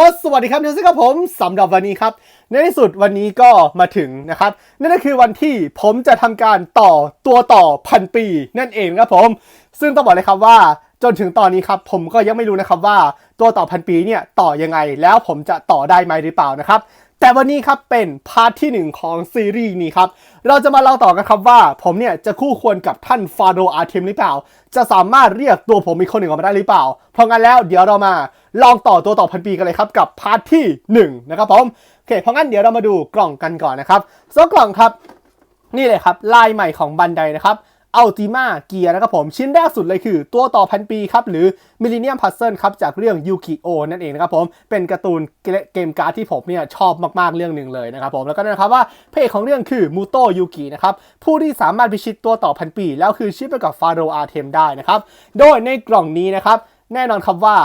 สวัสดีครับนิวซี่ครับผมสำหรับวันนี้ครับ ในที่สุดวันนี้ก็มาถึงนะครับ นั่นก็คือวันที่ผมจะทำการต่อตัวต่อพันปีนั่นเองครับผม ซึ่งต้องบอกเลยครับว่าจนถึงตอนนี้ครับผมก็ยังไม่รู้นะครับว่าตัวต่อพันปีเนี่ยต่อยังไง แล้วผมจะต่อได้ไหมหรือเปล่านะครับแต่วันนี้ครับเป็นพาร์ทที่หนึ่งของซีรีส์นี้ครับ เราจะมาเล่าต่อกันครับว่า ผมเนี่ยจะคู่ควรกับท่านฟาโรห์อาร์เทมหรือเปล่า จะสามารถเรียกตัวผมอีกคนหนึ่งออกมาได้หรือเปล่า เพราะงั้นแล้วเดี๋ยวเรามา ลองต่อตัวต่อพันปีกันเลยครับกับพาร์ทที่หนึ่งนะครับผมโอเคเพราะงั้นเดี๋ยวเรามาดูกล่องกันก่อนนะครับสำหรับกล่องครับนี่เลยครับลายใหม่ของบันไดนะครับอัลติมาเกียร์นะครับผมชิ้นแรกสุดเลยคือ ตัวต่อพันปีครับ หรือมิลเลนเนียมพัซเซิลครับ จากเรื่องยูกิโอนั่นเองนะครับผมเป็นการ์ตูนเกมการ์ดที่ผมเนี่ยชอบมากๆเรื่องหนึ่งเลยนะครับผมแล้วก็นะครับว่าเพจของเรื่องคือมูโตยูกินะครับ ผู้ที่สามารถพิชิตตัวต่อพันปี แล้วคือชิปไปกับฟาโรอาเทมได้นะครับ โดยในกล่องนี้นะครับแน่นอนครับว่า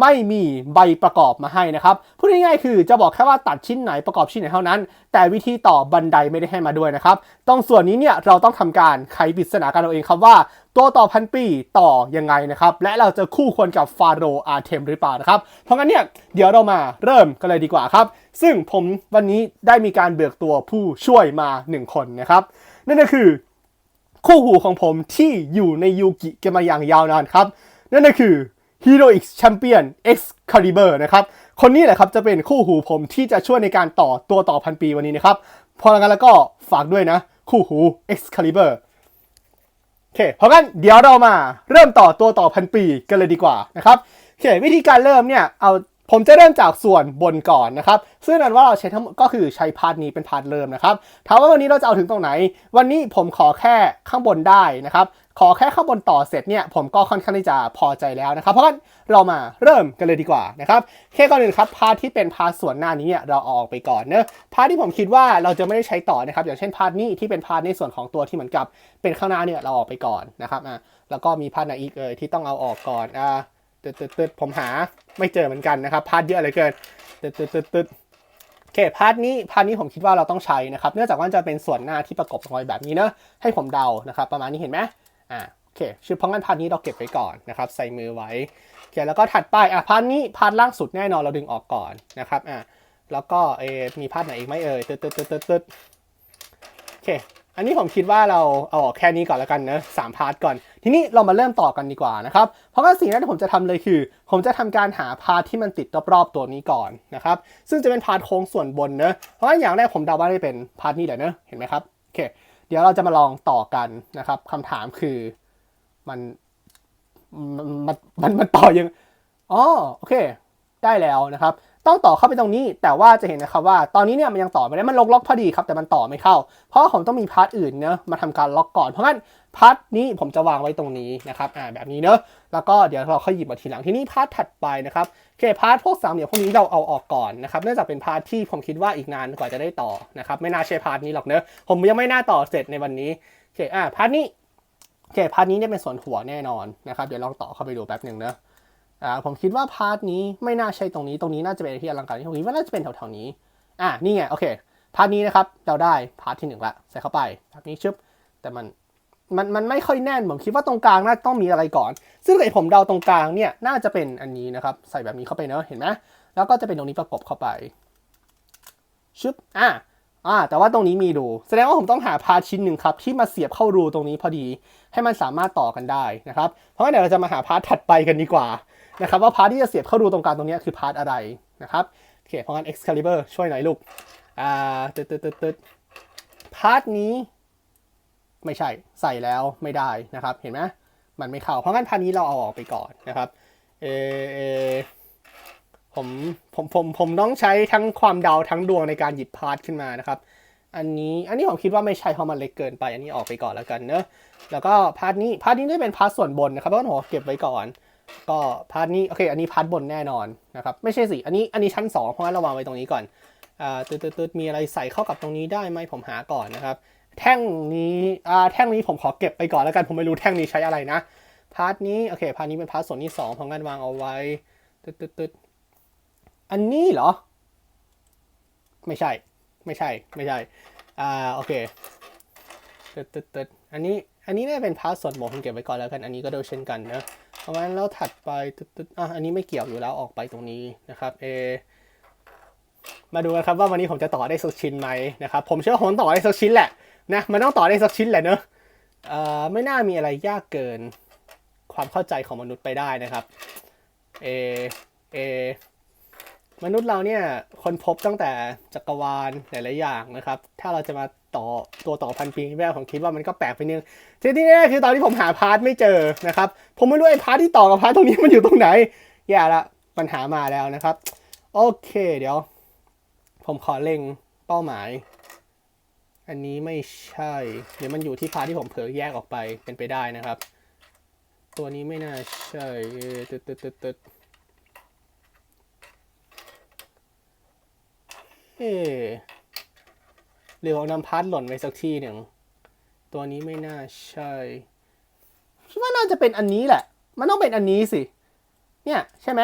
ไม่มีใบประกอบมาให้นะครับพูดง่ายๆคือจะบอกแค่ว่าตัดชิ้นไหนประกอบชิ้นไหนเท่านั้น แต่วิธีต่อบันไดไม่ได้ให้มาด้วยนะครับตรงส่วนนี้เนี่ยเราต้องทำการไขปริศนากันเอาเองครับว่า ตัวต่อพันปีต่อยังไงนะครับและเราจะคู่ควรกับฟาโรอาเทมหรือเปล่านะครับเพราะงั้นเนี่ยเดี๋ยวเรามาเริ่มกันเลยดีกว่าครับ ซึ่งผมวันนี้ได้มีการเบิกตัวผู้ช่วยมา 1 คนนะครับนั่นก็คือคู่หูของผมที่อยู่ในยูกิกันมาอย่างยาวนานครับ นั่นก็คือ Heroic Champion Excalibur นะครับ คนนี้แหละครับจะเป็นคู่หูผมที่จะช่วยในการต่อตัวต่อพันปีวันนี้นะครับ พอแล้วกันแล้วก็ฝากด้วยนะ คู่หู Excalibur โอเคเพราะงั้นเดี๋ยวเรามาเริ่มต่อตัวต่อพันปีกันเลยดีกว่านะครับโอเควิธีการเริ่มเนี่ยเอาผมจะเริ่มจากส่วนบนก่อนนะครับ ซึ่งนั่นว่าเราใช้ทั้งก็คือใช้พาร์ทนี้เป็นพาร์ทเริ่มนะครับ ถามว่าวันนี้เราจะเอาถึงตรงไหน วันนี้ผมขอแค่ข้างบนได้นะครับ ขอแค่ข้างบนต่อเสร็จเนี่ยผมก็ค่อนข้างที่จะพอใจแล้วนะครับ เพราะงั้นเรามาเริ่มกันเลยดีกว่านะครับแค่ก่อนอื่นครับพาร์ทที่เป็นพาร์ทส่วนหน้านี้เนี่ยเราออกไปก่อนเนอะพาร์ทที่ผมคิดว่าเราจะไม่ได้ใช้ต่อนะครับ อย่างเช่นพาร์ทนี้ที่เป็นพาร์ทในส่วนของตัวที่เหมือนกับเป็นข้างหน้าเนี่ยเราออกไปก่อนนะครับอะแล้วก็มีพาร์ทไหนอีกเอ่ยที่ต้องเอาออกก่อนอ่าตึ๊ดตึ๊ดตึ๊ดผมหาไม่เจอเหมือนกันนะครับพาร์ทเยอะเลยเกินตึ๊ดตึ๊ดตึ๊ดตึ๊ดโอเคพาร์ทนี้พาร์ทนี้ผมคิดว่าเราต้องใช้นะครับ เนื่องจากว่าจะเป็นส่วนหน้าที่ประกบรอยแบบนี้เนอะให้ผมเดานะครับ ประมาณนี้เห็นไหม อ่าโอเคชื่อพราะงั้นพาร์ทนี้เราเก็บไว้ก่อนนะครับ ใส่มือไว้โอเคแล้วก็ถัดไปอะพาร์ทนี้พาร์ทล่างสุดแน่นอนเราดึงออกก่อนนะครับอะแล้วก็เอมีพาร์ทไหนอีกไหมเอ่ยตึ๊ดตึ๊ดตึ๊ดตึ๊ดตึ๊ดโอเคอันนี้ผมคิดว่าเราเอาออกแค่นี้ก่อนแล้วกันนะสามพาร์ทก่อน ทีนี้เรามาเริ่มต่อกันดีกว่านะครับ เพราะว่าสิ่งแรกที่ผมจะทำเลยคือ ผมจะทำการหาพาร์ทที่มันติดรอบๆตัวนี้ก่อนนะครับ ซึ่งจะเป็นพาร์ทโค้งส่วนบนเนะเพราะว่าอย่างแรกผมเดาว่าได้เป็นพาร์ทนี้แหละเนะเห็นไหมครับโอเค ดี๋ยวเราจะมาลองต่อกันนะครับคำถามคือมันมันมันมันมันต่อยังอ๋อโอเค ได้แล้วนะครับ ต้องต่อเข้าไปตรงนี้ แต่ว่าจะเห็นนะครับว่าตอนนี้เนี่ยมันยังต่อไม่ได้มันลงล็อกพอดีครับแต่มันต่อไม่เข้า เพราะผมต้องมีพาร์ทอื่นเนอะมาทำการล็อกก่อนเพราะงั้นพาร์ทนี้ผมจะวางไว้ตรงนี้นะครับอ่าแบบนี้เนอะแล้วก็เดี๋ยวเราค่อยหยิบมาทีหลังทีนี้พาร์ทถัดไปนะครับโอเคพาร์ทพวกสามเหลี่ยมพวกนี้เราเอาออกก่อนนะครับเนื่องจากเป็นพาร์ทที่ผมคิดว่าอีกนานกว่าจะได้ต่อนะครับไม่น่าใช่พาร์ทนี้หรอกเนอะผมยังไม่น่าต่อเสร็จในวันนี้โอเคอ่าพาร์ทนี้โอเคพาร์ทนี้เนี่ยเป็นส่วนหัวแน่นอนนะครับเดี๋ยวลองต่อเข้าไปดูแป๊บหนึ่งเนอะ อ่าผมคิดว่าพาร์ทนี้ไม่น่าใช่ตรงนี้ตรงนี้น่าจะเป็นที่อลังการที่ผมคิดว่าน่าจะเป็นแถวๆนี้อ่านี่ไงโอเคพาร์ทนี้นะครับเราได้พาร์ทที่หนึ่งละใส่เข้าไปพาร์ทนี้ชึบแต่มันมันมันไม่ค่อยแน่นผมคิดว่าตรงกลางน่าต้องมีอะไรก่อน ซึ่งไอผมเดาตรงกลางเนี่ยน่าจะเป็นอันนี้นะครับใส่แบบนี้เข้าไปเนอะเห็นไหมแล้วก็จะเป็นตรงนี้ประกบเข้าไปชึบอ่าอ่าแต่ว่าตรงนี้มีรูแสดงว่าผมต้องหาพาร์ทชิ้นหนึ่งครับที่มาเสียบเข้ารูตรงนี้พอดี ให้มันสามารถต่อกันได้นะครับ เพราะงั้นเดี๋ยวเราจะมาหาพาร์ทถัดไปกันดีกว่า นะครับว่าพาร์ทที่จะเสียบเข้ารูตรงกลางตรงนี้คือพาร์ทอะไรนะครับโอเคเพราะงั้น Excalibur ช่วยหน่อยลูกอ่าตึ๊ดตึ๊ดตึ๊ดตึ๊ดพาร์ทนี้ไม่ใช่ใส่แล้วไม่ได้นะครับ เห็นไหมมันไม่เข้าเพราะงั้นพาร์ทนี้เราเอาออกไปก่อนนะครับเออเออผมผมผมผมต้องใช้ทั้งความเดาทั้งดวงในการหยิบพาร์ทขึ้นมานะครับ อันนี้อันนี้ผมคิดว่าไม่ใช่เพราะมันเล็กเกินไป อันนี้ออกไปก่อนแล้วกันเนอะแล้วก็พาร์ทนี้พาร์ทนี้ได้เป็นพาร์ทส่วนบนนะครับเพราะว่าผมเก็บไว้ก่อน ก็พาร์ทนี้โอเคอันนี้พาร์ทบนแน่นอนนะครับไม่ใช่สิอันนี้อันนี้ชั้น 2 เพราะงั้นเราวางไว้ตรงนี้ก่อนอ่าตืดตืดตืดมีอะไรใส่เข้ากับตรงนี้ได้ไหมผมหาก่อนนะครับ แท่งนี้อ่าแท่งนี้ผมขอเก็บไปก่อนแล้วกันผมไม่รู้แท่งนี้ใช้อะไรนะพาร์ทนี้โอเคพาร์ทนี้เป็นพาร์ทส่วนที่2เพราะงั้นวางเอาไว้ตืดตืดตืดอันนี้เหรอ ไม่ใช่ไม่ใช่ไม่ใช่อ่าโอเคตึดตึดตึดอันนี้อันนี้น่าเป็นพาร์ทส่วนบนผมเก็บไว้ก่อนแล้วกันอันนี้ก็โดยเช่นกันนะ เพราะงั้นเราถัดไปตึ๊ดตึ๊ดอะอันนี้ไม่เกี่ยวอยู่แล้วออกไปตรงนี้นะครับเอมาดูกันครับว่าวันนี้ผมจะต่อได้สักชิ้นไหมนะครับผมเชื่อว่าผมต่อได้สักชิ้นแหละนะมันต้องต่อได้สักชิ้นแหละเนอะเอ่อไม่น่ามีอะไรยากเกินความเข้าใจของมนุษย์ไปได้นะครับเอเอ มนุษย์เราเนี่ยคนพบตั้งแต่จักรวาลหลายๆอย่างนะครับ ถ้าเราจะมาต่อตัวต่อพันปีแม่ผมคิดว่ามันก็แปลกไปนึงทีที่แน่คือตอนที่ผมหาพาร์ทไม่เจอนะครับ ผมไม่รู้ไอ้พาร์ทที่ต่อกับพาร์ทตรงนี้มันอยู่ตรงไหนแย่ละปัญหามาแล้วนะครับ โอเคเดี๋ยว ผมขอเล็งเป้าหมาย อันนี้ไม่ใช่ เดี๋ยวมันอยู่ที่พาร์ทที่ผมเผลอแยกออกไปเป็นไปได้นะครับ ตัวนี้ไม่น่าใช่ตึ๊ดตึ๊ดตึ๊ดตึ๊ด เอ๊ะหรือเอานำพาร์ทหล่นไปสักที่หนึ่ง ตัวนี้ไม่น่าใช่คิดว่าน่าจะเป็นอันนี้แหละ มันต้องเป็นอันนี้สิ เนี่ยใช่ไหม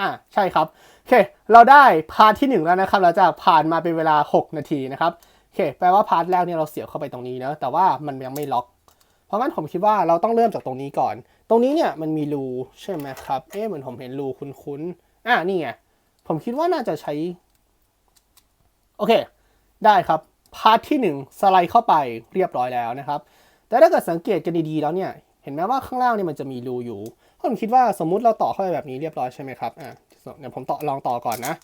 อ่าใช่ครับโอเค เราได้พาร์ทที่หนึ่งแล้วนะครับหลังจากผ่านมาเป็นเวลา 6 นาทีนะครับโอเค แปลว่าพาร์ทแรกเนี่ยเราเสียบเข้าไปตรงนี้เนะแต่ว่ามันยังไม่ล็อก เพราะงั้นผมคิดว่าเราต้องเริ่มจากตรงนี้ก่อน ตรงนี้เนี่ยมันมีรูใช่ไหมครับ เอ๊ะเหมือนผมเห็นรูคุ้นๆอ่านี่ไงผมคิดว่าน่าจะใช้ โอเค ได้ครับ พาร์ทที่ 1 สไลด์เข้าไปเรียบร้อยแล้วนะครับ แต่ถ้าเกิดสังเกตกันดีๆแล้วเนี่ย เห็นไหมว่าข้างล่างเนี่ยมันจะมีรูอยู่ผมคิดว่าสมมุติเราต่อเข้าไปแบบนี้เรียบร้อยใช่ไหมครับ อะเดี๋ยวผมต่อลองต่อก่อนนะ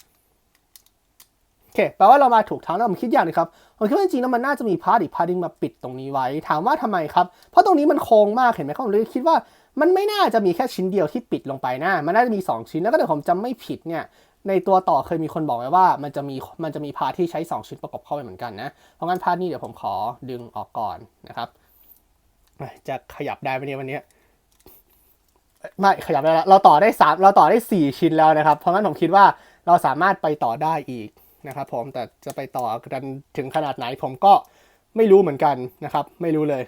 โอเคแปลว่าเรามาถูกทางแล้วผมคิดอย่างหนึงครับผมคิดว่าจริงๆแล้วมันน่าจะมีพาร์ทอีกพาร์ทนึงมาปิดตรงนี้ไว้ ถามว่าทำไมครับ เพราะตรงนี้มันโค้งมากเห็นไหมครับผมเลยคิดว่ามันไม่น่าจะมีแค่ชิ้นเดียวที่ปิดลงไปนะ มันน่าจะมี 2 ชิ้นแล้วก็เดี๋ยวผมจำไม่ผิดเนี่ย ในตัวต่อเคยมีคนบอกไว้ว่ามันจะมีมันจะมีพาร์ทที่ใช้ 2ชิ้นประกอบเข้าไปเหมือนกันนะ เพราะงั้นพาร์ทนี้เดี๋ยวผมขอดึงออกก่อนนะครับ จะขยับได้ไหมเนี่ยวันนี้ไม่ขยับได้แล้วเราต่อได้สามเราต่อได้สี่ชิ้นแล้วนะครับ เพราะงั้นผมคิดว่าเราสามารถไปต่อได้อีกนะครับ ผมแต่จะไปต่อกันถึงขนาดไหนผมก็ไม่รู้เหมือนกันนะครับ ไม่รู้เลย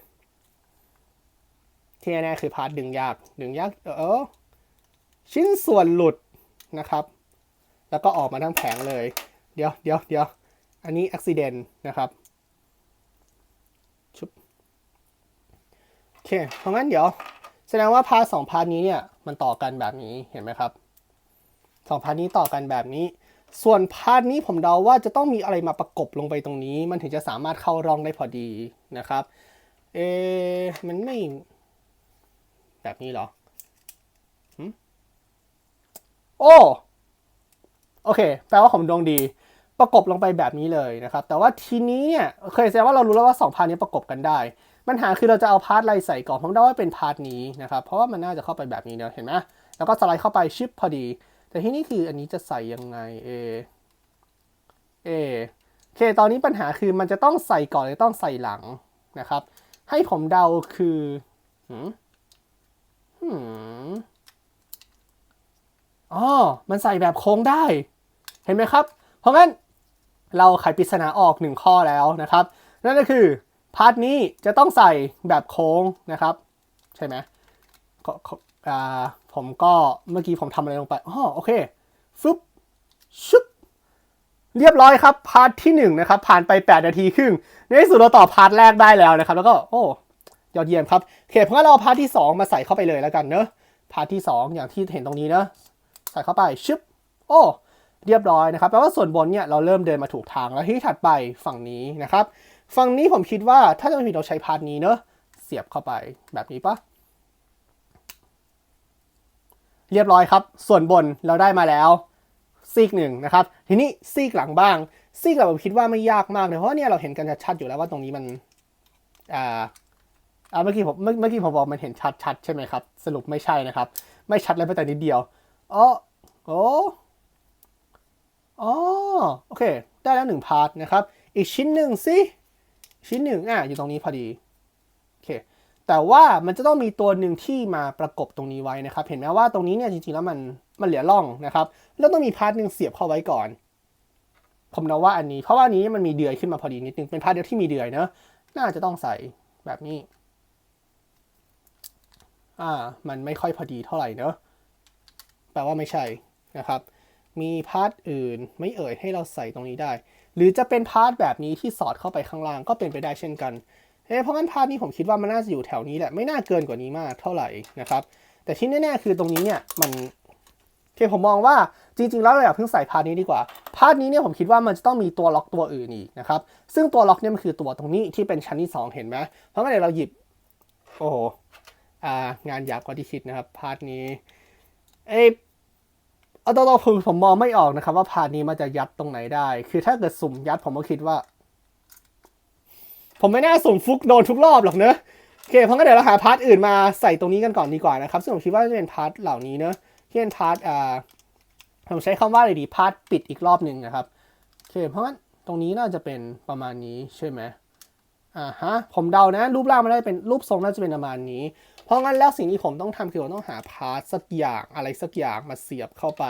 ที่แน่ๆคือพาร์ทดึงยากดึงยากเออชิ้นส่วนหลุดนะครับ แล้วก็ออกมาทั้งแผงเลย เดี๋ยวเดี๋ยวเดี๋ยวอันนี้อุบิเหตุนะครับชุบโอเค เพราะงั้นเดี๋ยว แสดงว่าพาร์ทสองพาร์ทนี้เนี่ย มันต่อกันแบบนี้เห็นไหมครับสองพาร์ทนี้ต่อกันแบบนี้ ส่วนพาร์ทนี้ผมเดาว่าจะต้องมีอะไรมาประกบลงไปตรงนี้ มันถึงจะสามารถเข้าร่องได้พอดีนะครับ เอมันไม่ แบบนี้เหรอโอ้ โอเค แปลว่าผมดวงดีประกบลงไปแบบนี้เลยนะครับ แต่ว่าทีนี้เนี่ยเคยแสดงว่าเรารู้แล้วว่าสองพาร์ทนี้ประกบกันได้ ปัญหาคือเราจะเอาพาร์ทอะไรใส่ก่อนผมเดาว่าเป็นพาร์ทนี้นะครับ เพราะว่ามันน่าจะเข้าไปแบบนี้เนอะเห็นไหมแล้วก็สไลด์เข้าไปชิปพอดี แต่ที่นี่คืออันนี้จะใส่ยังไงเอเอโอเค ตอนนี้ปัญหาคือมันจะต้องใส่ก่อนหรือต้องใส่หลังนะครับ ให้ผมเดาคือหืมหืมอ๋อมันใส่แบบโค้งได้ เห็นไหมครับ เพราะงั้นเราไขปริศนาออกหนึ่งข้อแล้วนะครับ นั่นก็คือพาร์ทนี้จะต้องใส่แบบโค้งนะครับ ใช่ไหมก็ก็อ่าผมก็เมื่อกี้ผมทำอะไรลงไปอ๋อโอเคฟึบชุบเรียบร้อยครับ พาร์ทที่หนึ่งนะครับ ผ่านไป 8 นาทีครึ่ง ในที่สุดเราต่อพาร์ทแรกได้แล้วนะครับ แล้วก็โอ้ยอดเยี่ยมครับโอเคเพราะงั้นเราเอาพาร์ทที่ 2 มาใส่เข้าไปเลยแล้วกันเนอะพาร์ทที่ 2 อย่างที่เห็นตรงนี้เนอะใส่เข้าไปชึบโอ้ เรียบร้อยนะครับแปลว่าส่วนบนเนี่ยเราเริ่มเดินมาถูกทางแล้วที่ถัดไปฝั่งนี้นะครับฝั่งนี้ผมคิดว่าถ้าจะไม่ผิดเราใช้พาร์ทนี้เนอะเสียบเข้าไปแบบนี้ปะเรียบร้อยครับ ส่วนบนเราได้มาแล้วซีกหนึ่งนะครับ ทีนี้ซีกหลังบ้าง ซีกหลังผมคิดว่าไม่ยากมากเลยเพราะเนี่ยเราเห็นกันชัดๆอยู่แล้วว่าตรงนี้มันอ่าอ่าเมื่อกี้ผมเมื่อกี้ผมบอกมันเห็นชัดๆใช่ไหมครับ สรุปไม่ใช่นะครับ ไม่ชัดเลยแม้แต่นิดเดียวอ๋อโอ้ อ๋อโอเค ได้แล้วหนึ่งพาร์ทนะครับ อีกชิ้นหนึ่งสิ ชิ้นหนึ่งอะอยู่ตรงนี้พอดีโอเคแต่ว่ามันจะต้องมีตัวหนึ่งที่มาประกบตรงนี้ไว้นะครับ เห็นไหมว่าตรงนี้เนี่ยจริงๆแล้วมันมันเหลือร่องนะครับแล้วต้องมีพาร์ทหนึ่งเสียบเข้าไว้ก่อน ผมเดาว่าอันนี้ เพราะว่านนี้มันมีเดือยขึ้นมาพอดีนิดนึงเป็นพาร์ทเดียวที่มีเดือยเนอะน่าจะต้องใส่แบบนี้ อ่า มันไม่ค่อยพอดีเท่าไหร่เนอะแปลว่าไม่ใช่นะครับ มีพาร์ทอื่น ไม่เอ่ยให้เราใส่ตรงนี้ได้ หรือจะเป็นพาร์ทแบบนี้ที่สอดเข้าไปข้างล่างก็เป็นไปได้เช่นกันเฮ้ยเพราะงั้นพาร์ทนี้ผมคิดว่ามันน่าจะอยู่แถวนี้แหละไม่น่าเกินกว่านี้มากเท่าไหร่นะครับ แต่ที่แน่ๆคือตรงนี้เนี่ยมันโอเคผมมองว่าจริงๆ แล้วเราอยากเพิ่งใส่พาร์ทนี้ดีกว่า พาร์ทนี้เนี่ยผมคิดว่ามันจะต้องมีตัวล็อกตัวอื่นอีกนะครับ ซึ่งตัวล็อกเนี่ยมันคือตัวตรงนี้ที่เป็นชั้นที่ 2 เห็นไหมเพราะงั้นเดี๋ยวเราหยิบ โอ้โหอ่างานหยาบกว่าที่คิดนะครับ พาร์ทนี้เอ้ เอาตัวตัวผมผมมองไม่ออกนะครับ ว่าพาร์ทนี้มันจะยัดตรงไหนได้ คือถ้าเกิดสุ่มยัดผมก็คิดว่า ผมไม่น่าสุ่มฟุกโดนทุกรอบหรอกเนอะโอเคเพราะงั้นเดี๋ยวเราหาพาร์ทอื่นมาใส่ตรงนี้กันก่อนดีกว่านะครับ ซึ่งผมคิดว่าจะเป็นพาร์ทเหล่านี้เนอะที่เป็นพาร์ทอ่าผมใช้คำว่าอะไรดีพาร์ทปิดอีกรอบหนึ่งนะครับโอเคเพราะงั้นตรงนี้น่าจะเป็นประมาณนี้ใช่ไหม อ่าฮะผมเดานะ รูปร่างมันได้เป็นรูปทรงน่าจะเป็นประมาณนี้ เพราะงั้นแล้วสิ่งที่ผมต้องทำคือผมต้องหาพาร์ทสักอย่างอะไรสักอย่างมาเสียบเข้าไป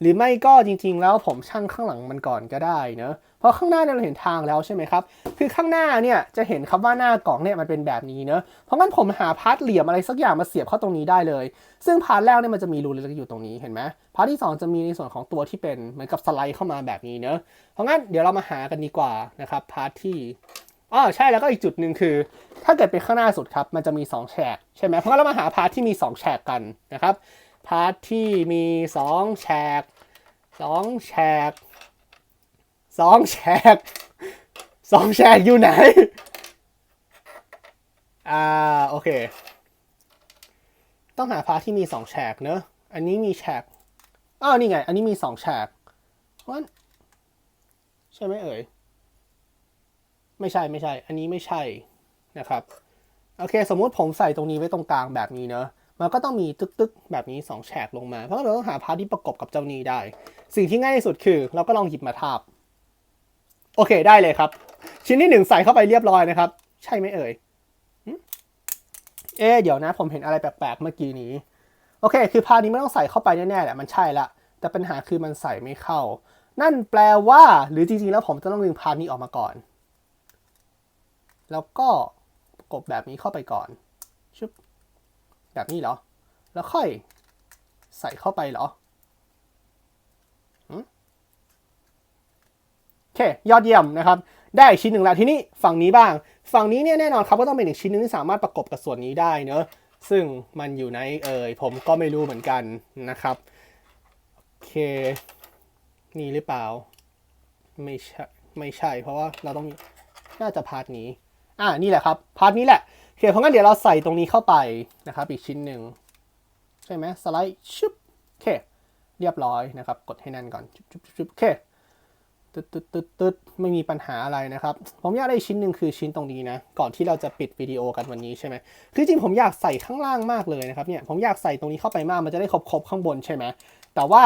หรือไม่ก็จริงๆแล้วผมช่างข้างหลังมันก่อนก็ได้เนอะ เพราะข้างหน้าเนี่ยเราเห็นทางแล้วใช่ไหมครับ คือข้างหน้าเนี่ยจะเห็นครับว่าหน้ากล่องเนี่ยมันเป็นแบบนี้เนอะเพราะงั้นผมหาพาร์ทเหลี่ยมอะไรสักอย่างมาเสียบเข้าตรงนี้ได้เลย ซึ่งพาร์ทแรกเนี่ยมันจะมีรูเล็กๆอยู่ตรงนี้เห็นไหมพาร์ทที่สองจะมีในส่วนของตัวที่เป็นเหมือนกับสไลด์เข้ามาแบบนี้เนอะเพราะงั้นเดี๋ยวเรามาหากันดีกว่านะครับพาร์ทที่อ๋อใช่แล้วก็อีกจุดหนึ่งคือ ถ้าเกิดเป็นข้างหน้าสุดครับมันจะมีสองแฉกใช่ไหมเพราะงั้นเรามาหาพาร์ทที่มีสองแฉกกันนะครับพาร์ทที่มีสองแฉกสองแฉก สองแฉกสองแฉกอยู่ไหน อ่า โอเค ต้องหาพาร์ทที่มีสองแฉกเนอะอันนี้มีแฉกอ้าวนี่ไง อันนี้มีสองแฉกวันใช่ไหมเอ่ย ไม่ใช่ไม่ใช่ อันนี้ไม่ใช่นะครับ โอเค สมมุติผมใส่ตรงนี้ไว้ตรงกลางแบบนี้เนอะมันก็ต้องมีตึกๆแบบนี้2แฉกลงมา เพราะเราต้องหาพาร์ทที่ประกบกับเจ้านี้ได้ สิ่งที่ง่ายที่สุดคือ เราก็ลองหยิบมาทาบ โอเคได้เลยครับ ชิ้นที่หนึ่งใส่เข้าไปเรียบร้อยนะครับ ใช่ไหมเอ่ยเอ๊เดี๋ยวนะ ผมเห็นอะไรแปลกๆเมื่อกี้นี้ โอเค คือพาร์ทนี้ไม่ต้องใส่เข้าไปแน่ๆแหละมันใช่ละ แต่ปัญหาคือมันใส่ไม่เข้า นั่นแปลว่า หรือจริงๆแล้วผมจะต้องดึงพาร์ทนี้ออกมาก่อน แล้วก็กบแบบนี้เข้าไปก่อนชึบแบบนี้เหรอ แล้วค่อยใส่เข้าไปเหรอหึโอ เคยอดเยี่ยมนะครับได้อีกชิ้นหนึ่งแล้วทีนี้ฝั่งนี้บ้าง ฝั่งนี้เนี่ยแน่นอนครับก็ต้องเป็นอีกชิ้นหนึงที่สามารถประกบกับส่วนนี้ได้เนอะซึ่งมันอยู่ในเอ่ยผมก็ไม่รู้เหมือนกันนะครับโอเคนี่หรือเปล่า ไม่ใช่ไม่ใช่ เพราะว่าเราต้องน่าจะพาร์ทนี้อ่านี่แหละครับพาร์ทนี้แหละโอเคเพราะงั้นเดี๋ยวเราใส่ตรงนี้เข้าไปนะครับ อีกชิ้นหนึ่งใช่ไหมสไลด์ชุบโอเคเรียบร้อยนะครับ กดให้แน่นก่อนชุบชุบชุบชุบโอเค ตึ๊ดตึ๊ดตึ๊ดตึ๊ดไม่มีปัญหาอะไรนะครับ ผมอยากได้ชิ้นหนึ่งคือชิ้นตรงนี้นะ ก่อนที่เราจะปิดวิดีโอกันวันนี้ใช่ไหมคือจริงผมอยากใส่ข้างล่างมากเลยนะครับเนี่ย ผมอยากใส่ตรงนี้เข้าไปมาก มันจะได้ครบครบๆข้างบนใช่ไหม แต่ว่า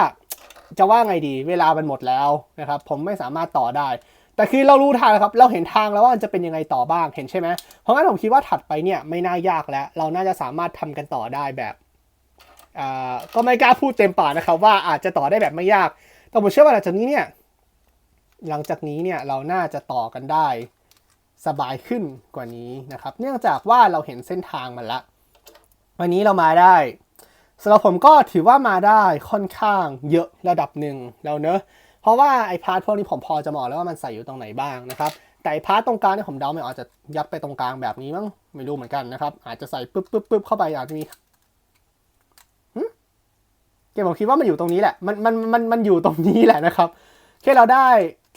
จะว่าไงดีเวลามันหมดแล้วนะครับ ผมไม่สามารถต่อได้ แต่คือเรารู้ทางแล้วครับ เราเห็นทางแล้วว่ามันจะเป็นยังไงต่อบ้าง เห็นใช่ไหมเพราะงั้นผมคิดว่าถัดไปเนี่ยไม่น่ายากแล้ว เราน่าจะสามารถทำกันต่อได้แบบอ่าก็ไม่กล้าพูดเต็มปากนะครับว่าอาจจะต่อได้แบบไม่ยาก แต่ผมเชื่อว่าหลังจากนี้เนี่ย หลังจากนี้เนี่ยเราน่าจะต่อกันได้สบายขึ้นกว่านี้นะครับ เนื่องจากว่าเราเห็นเส้นทางมันละ วันนี้เรามาได้สำหรับผมก็ถือว่ามาได้ค่อนข้างเยอะระดับหนึ่งแล้วเนอะเพราะว่าไอ้พาร์ทพวกนี้ผมพอจะบอกแล้วว่ามันใส่อยู่ตรงไหนบ้างนะครับ แต่พาร์ทตรงกลางเนี่ยผมเดาไม่ออกจะยัดไปตรงกลางแบบนี้มั้งไม่รู้เหมือนกันนะครับ อาจจะใส่ปึ๊บปึ๊บปึ๊บเข้าไปอาจจะมีเกมผมคิดว่ามันอยู่ตรงนี้แหละ มันมันมันมันอยู่ตรงนี้แหละนะครับแค่เราได้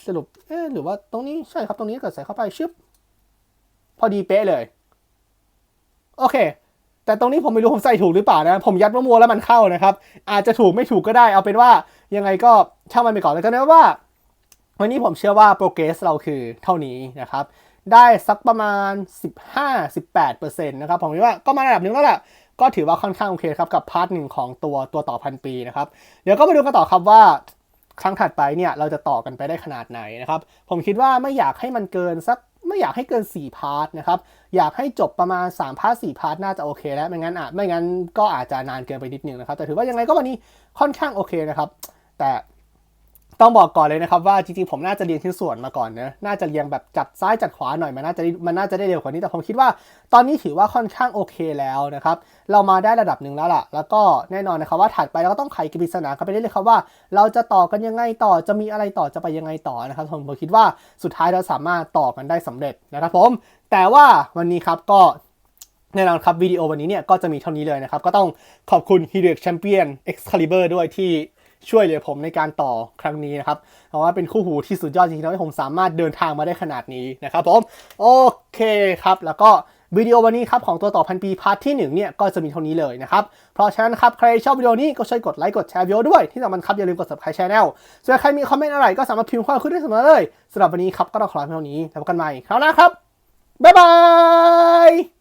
สรุปเอ๊หรือว่าตรงนี้ใช่ครับตรงนี้เกิดใส่เข้าไปชึบพอดีเป๊ะเลย โอเค แต่ตรงนี้ผมไม่รู้ผมใส่ถูกหรือเปล่านะ ผมยัดมั่วๆแล้วมันเข้านะครับ อาจจะถูกไม่ถูกก็ได้เอาเป็นว่ายังไงก็ช่างมันไปก่อนแล้วกันนะว่า วันนี้ผมเชื่อว่าโปรเกรสเราคือเท่านี้นะครับได้สักประมาณ 15-18%นะครับผมคิดว่าก็มาระดับหนึ่งแล้วแหละก็ถือว่าค่อนข้างโอเคครับกับพาร์ทหนึ่งของตัวตัวต่อพันปีนะครับ เดี๋ยวก็มาดูกันต่อครับว่า ครั้งถัดไปเนี่ยเราจะต่อกันไปได้ขนาดไหนนะครับ ผมคิดว่าไม่อยากให้มันเกินสักไม่อยากให้เกิน 4 พาร์ทนะครับ อยากให้จบประมาณ 3 พาร์ท 4 พาร์ท น่าจะโอเคแล้ว ไม่งั้นอะไม่งั้นก็อาจจะนานเกินไปนิดนึงนะครับ แต่ถือว่ายังไงก็วันนี้ค่อนข้างโอเคนะครับ แต่ ต้องบอกก่อนเลยนะครับว่าจริงๆผมน่าจะเรียงชิ้นส่วนมาก่อนนะน่าจะเรียงแบบจัดซ้ายจัดขวาหน่อยมันน่าจะมันน่าจะได้เร็วกว่านี้แต่ผมคิดว่าตอนนี้ถือว่าค่อนข้างโอเคแล้วนะครับเรามาได้ระดับหนึ่งแล้วล่ะ แล้วก็แน่นอนนะครับว่าถัดไปเราก็ต้องไขปริศนากันไปเรื่อยๆครับว่า เราจะต่อกันยังไงต่อจะมีอะไรต่อจะไปยังไงต่อนะครับผมผมคิดว่าสุดท้ายเราสามารถต่อกันได้สำเร็จนะครับผม แต่ว่าวันนี้ครับก็แน่นอนครับวิดีโอวันนี้เนี่ยก็จะมีเท่านี้เลยนะครับ ก็ต้องขอบคุณ h e r o x Champion Excalibur ด้วยที่ ช่วยเหลือผมในการต่อครั้งนี้นะครับเพราะว่าเป็นคู่หูที่สุดยอดจริงๆทำให้ผมสามารถเดินทางมาได้ขนาดนี้นะครับผมโอเคครับแล้วก็วิดีโอวันนี้ครับของตัวต่อพันปีพาร์ทที่ 1 เนี่ย ก็จะมีเท่านี้เลยนะครับ เพราะฉะนั้นครับ ใครชอบวิดีโอนี้ก็ช่วยกดไลค์กดแชร์วิดีโอด้วย ที่สำคัญครับ อย่าลืมกด subscribe channel ส่วนใครมีคอมเมนต์อะไรก็สามารถพิมพ์ข้อความขึ้นได้เสมอเลยสำหรับวันนี้ครับ ก็ต้องขอลาไปเท่านี้แล้วพบกันใหม่คราวหน้าครับ บ๊ายบาย